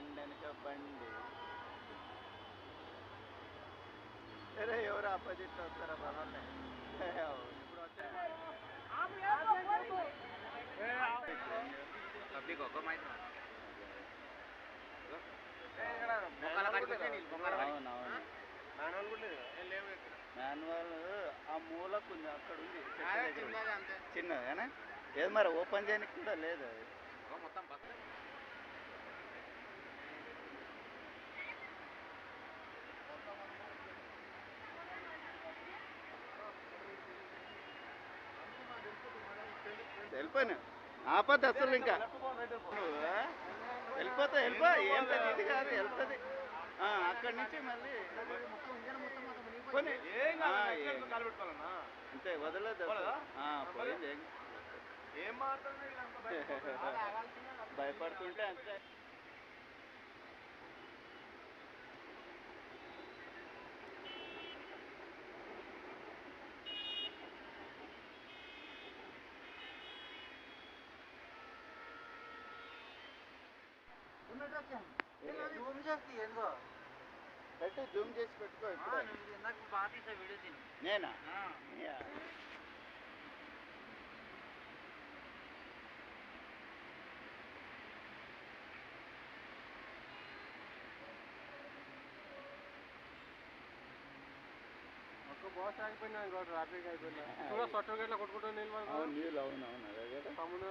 బండి వెనక బండి. అరే ఎవరు ఆపోజిట్ వస్తారా బాబాయ్ ఇప్పుడు పబ్లిక్ ఒక్క మైక్ అవునవును మాన్యువల్ ఆ మూలకు ఉంది అక్కడ ఉంది. చిన్నదేనా ఏది మరి ఓపెన్ చేయడానికి కూడా లేదు అది. మొత్తం వెళ్ళిపోయాను. ఆపద్దు అసలు ఇంకా? వెళ్ళిపోతా వెళ్ళిపో ఏం పెద్ద ఇది కాదు వెళ్తుంది. ఆ, అక్కడి నుంచి మళ్ళీ అంతే వదలదు ఆ, పోయింది ఏం ఏం మాట్లాడుతుంది భయపడుతుంటే అంతే పెట్టు జూమ్ చేసి పెట్టుకో ఇప్పుడు. నాకు బాగా తీసా వీడియో తిని నేనా? బాస్ ఆగిపోయినా ఇంకో ట్రాఫిక్ అయిపోయినా సొట్టు గట్ల కొట్టుకుంటూ నిలబడి అవును నీళ్ళు అవును అవును అదే తమ్ముడు